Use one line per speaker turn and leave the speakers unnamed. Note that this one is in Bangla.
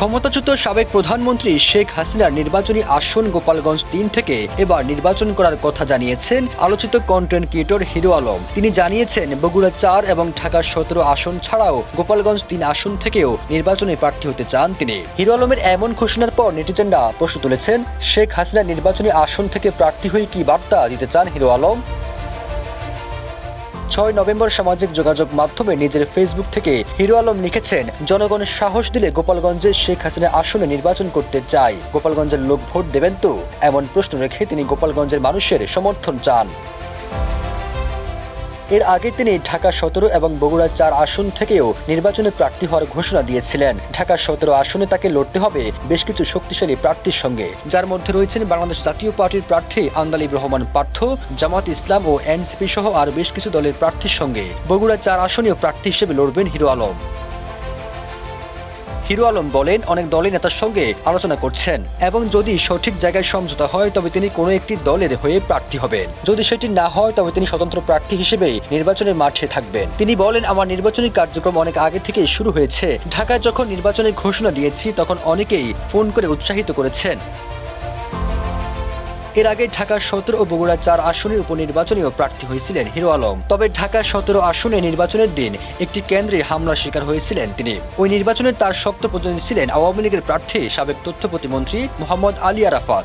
ক্ষমতাচ্যুত সাবেক প্রধানমন্ত্রী শেখ হাসিনার নির্বাচনী আসন গোপালগঞ্জ তিন থেকে এবার নির্বাচন করার কথা জানিয়েছেন আলোচিত কন্টেন্ট ক্রিয়েটর হিরো আলম। তিনি জানিয়েছেন, বগুড়া চার এবং ঢাকার সতেরো আসন ছাড়াও গোপালগঞ্জ তিন আসন থেকেও নির্বাচনে প্রার্থী হতে চান তিনি। হিরো আলমের এমন ঘোষণার পর নেটিজেনরা প্রশ্ন তুলেছেন, শেখ হাসিনা নির্বাচনী আসন থেকে প্রার্থী হয়ে কি বার্তা দিতে চান হিরো আলম? ছয় নভেম্বর সামাজিক যোগাযোগ মাধ্যমে নিজের ফেসবুক থেকে হিরো আলম লিখেছেন, জনগণ সাহস দিলে গোপালগঞ্জের শেখ হাসিনা আসনে নির্বাচন করতে চায়। গোপালগঞ্জের লোক ভোট দেবেন তো? এমন প্রশ্ন রেখে তিনি গোপালগঞ্জের মানুষের সমর্থন চান। এর আগে তিনি ঢাকা সতেরো এবং বগুড়ার চার আসন থেকেও নির্বাচনে প্রার্থী হওয়ার ঘোষণা দিয়েছিলেন। ঢাকা সতেরো আসনে তাকে লড়তে হবে বেশ কিছু শক্তিশালী প্রার্থীর সঙ্গে। যার মধ্যে রয়েছেন বাংলাদেশ জাতীয় পার্টির প্রার্থী আন্দালিব রহমান পার্থ, জামাত ইসলাম ও এনসিপি সহ আর বেশ কিছু দলের প্রার্থীর সঙ্গে। বগুড়ার চার আসনেও প্রার্থী হিসেবে লড়বেন হিরো আলম। হিরো আলম বলেন, অনেক দলের নেতার সঙ্গে আলোচনা করছেন এবং যদি সঠিক জায়গায় সমঝোতা হয়, তবে তিনি কোনো একটি দলের হয়ে প্রার্থী হবেন। যদি সেটি না হয়, তবে তিনি স্বতন্ত্র প্রার্থী হিসেবে নির্বাচনের মাঠে থাকবেন। তিনি বলেন, আমার নির্বাচনী কার্যক্রম অনেক আগে থেকেই শুরু হয়েছে। ঢাকায় যখন নির্বাচনের ঘোষণা দিয়েছি, তখন অনেকেই ফোন করে উৎসাহিত করেছেন। এর আগে ঢাকার সতেরো ও বগুড়া চার আসনের উপনির্বাচনেও প্রার্থী হয়েছিলেন হিরো আলম। তবে ঢাকার সতেরো আসনে নির্বাচনের দিন একটি কেন্দ্রে হামলার শিকার হয়েছিলেন তিনি। ওই নির্বাচনে তার শক্ত প্রতিনিধি ছিলেন আওয়ামী লীগের প্রার্থী, সাবেক তথ্য প্রতিমন্ত্রী মোহাম্মদ আলী আরাফাত।